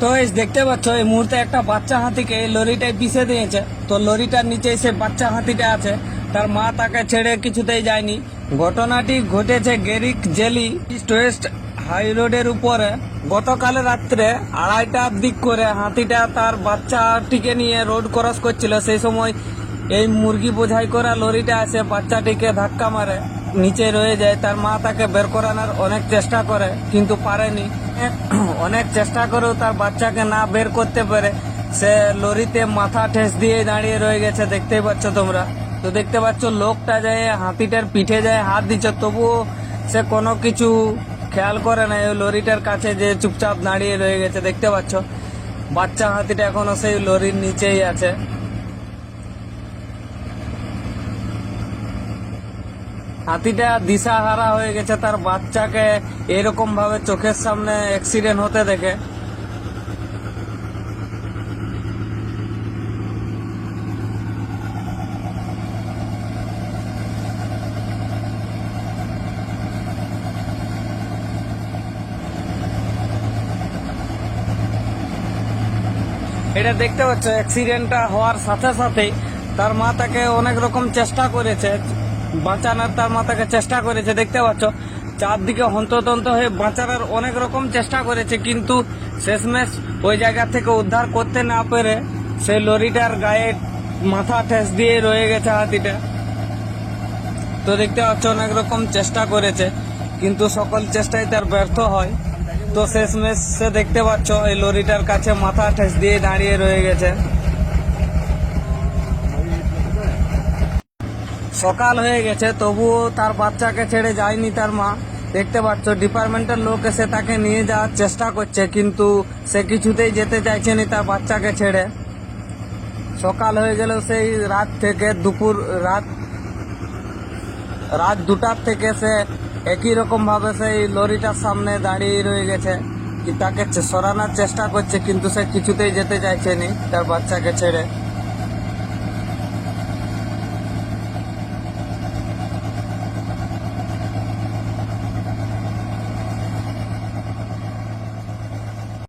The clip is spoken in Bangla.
তো এই দেখতে পাচ্ছ, এই মুহূর্তে একটা বাচ্চা হাতিকে এই লরিটায় পিষে দিয়েছে। তো লরিটার নিচে সে বাচ্চা হাতিটা আছে। তার মা তাকে ছেড়ে কিছুতেই যায়নি। ঘটনাটি ঘটেছে গেরিক জেলি ইস্ট ওয়েস্ট হাই রোডের উপরে। গতকাল রাত্রে আড়াইটার দিক করে হাতিটা তার বাচ্চাটিকে নিয়ে রোড ক্রস করছিল। সেই সময় এই মুরগি বোঝাই করা লরিটা আসে বাচ্চাটিকে ধাক্কা মারে, নিচে রয়ে যায়। তার মা তাকে বের করানোর অনেক চেষ্টা করে, কিন্তু পারেনি। অনেক চেষ্টা করেও তার বাচ্চাকে না বের করতে পারে। সে লরিতে মাথা ঠেস দিয়ে দাঁড়িয়ে রয়ে গেছে, দেখতেই পাচ্ছ তোমরা। তো দেখতে পাচ্ছ লোকটা যায়, হাতিটার পিঠে যায়, হাত দিচ্ছে, তবুও সে কোনো কিছু খেয়াল করে না। ওই লরিটার কাছে যে চুপচাপ দাঁড়িয়ে রয়ে গেছে, দেখতে পাচ্ছ? বাচ্চা হাতিটা এখনও সেই লরির নিচেই আছে। হাতিটা দিশাহারা হয়ে গেছে, তার বাচ্চাকে এরকম ভাবে চোখের সামনে অ্যাক্সিডেন্ট হতে দেখে। এটা দেখতে পাচ্ছ অ্যাক্সিডেন্টটা হওয়ার সাথে সাথেই তার মা তাকে অনেক রকম চেষ্টা করেছে। বাঁচানোর তার মা তাকে চেষ্টা করেছে, দেখতে পাচ্ছ? চারদিকে হন্ততন্ত হয়ে বাঁচানোর অনেক রকম চেষ্টা করেছে, কিন্তু শেষমেশ ওই জায়গা থেকে উদ্ধার করতে না পেরে সেই লরিটার গায়ে মাথা ঠেস দিয়ে রয়ে গেছে হাতিটা। তো দেখতে পাচ্ছ, অনেক রকম চেষ্টা করেছে, কিন্তু সকল চেষ্টাই তার ব্যর্থ হয়। তো শেষমেশ সে দেখতে পাচ্ছ, এই লরিটার কাছে মাথা ঠেস দিয়ে দাঁড়িয়ে রয়ে গেছে। সকাল হয়ে গেছে, তবুও তার বাচ্চাকে ছেড়ে যায়নি তার মা। দেখতে পাচ্ছ ডিপার্টমেন্টের লোক এসে তাকে নিয়ে যাওয়ার চেষ্টা করছে, কিন্তু সে কিছুতেই যেতে চাইছে না তার বাচ্চাকে ছেড়ে। সকাল হয়ে গেলেও সেই রাত থেকে, দুপুর রাত রাত দুটার থেকে সে একই রকম ভাবে সেই লরিটার সামনে দাঁড়িয়ে রয়ে গেছে। তাকে সরানোর চেষ্টা করছে, কিন্তু সে কিছুতেই যেতে চাইছে নি তার বাচ্চাকে ছেড়ে।